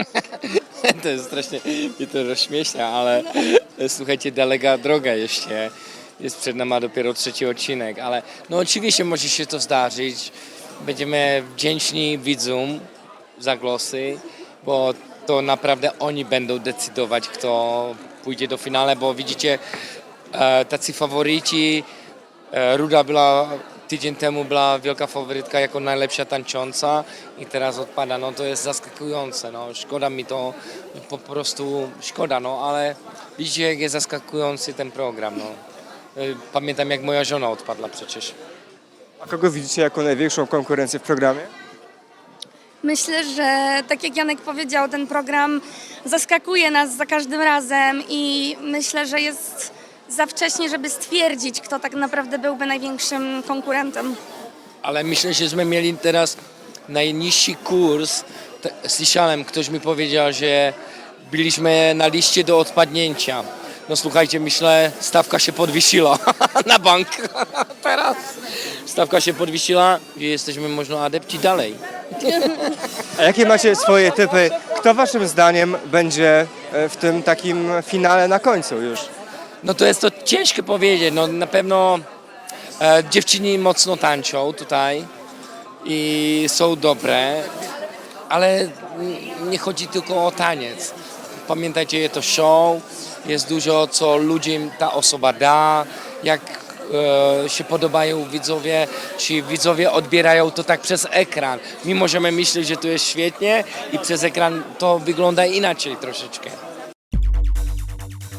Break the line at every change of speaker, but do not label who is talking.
to jest strasznie mi to rozśmiesznia, ale słuchajcie, dalega droga jeszcze. Jest przed nami dopiero trzeci odcinek, ale no oczywiście może się to zdarzyć. Będziemy wdzięczni widzom za głosy, bo to naprawdę oni będą decydować, kto pójdzie do finale, bo widzicie, e, tacy faworyci, e, Ruda była tydzień temu była wielka faworytka jako najlepsza tańcząca i teraz odpada, no to jest zaskakujące, no szkoda mi to, po prostu szkoda, no ale widzicie jak jest zaskakujący ten program, no. Y, Pamiętam jak moja żona odpadła przecież.
A kogo widzicie jako największą konkurencję w programie?
Myślę, że tak jak Janek powiedział, ten program zaskakuje nas za każdym razem i myślę, że jest za wcześnie, żeby stwierdzić, kto tak naprawdę byłby największym konkurentem.
Ale myślę, że żeśmy mieli teraz najniższy kurs. Słyszałem, ktoś mi powiedział, że byliśmy na liście do odpadnięcia. No słuchajcie, myślę, stawka się podwyższyła na bank. Teraz stawka się podwyższyła i jesteśmy można adepci dalej.
A jakie macie swoje typy? Kto waszym zdaniem będzie e, w tym takim finale na końcu już?
No to jest to ciężko powiedzieć. No na pewno e, dziewczyny mocno tańczą tutaj i są dobre, ale nie chodzi tylko o taniec. Pamiętajcie, jest to show, jest dużo, co ludziom ta osoba da, jak e, się podobają widzowie, czy widzowie odbierają to tak przez ekran. My możemy myśleć, że to jest świetnie i przez ekran to wygląda inaczej troszeczkę.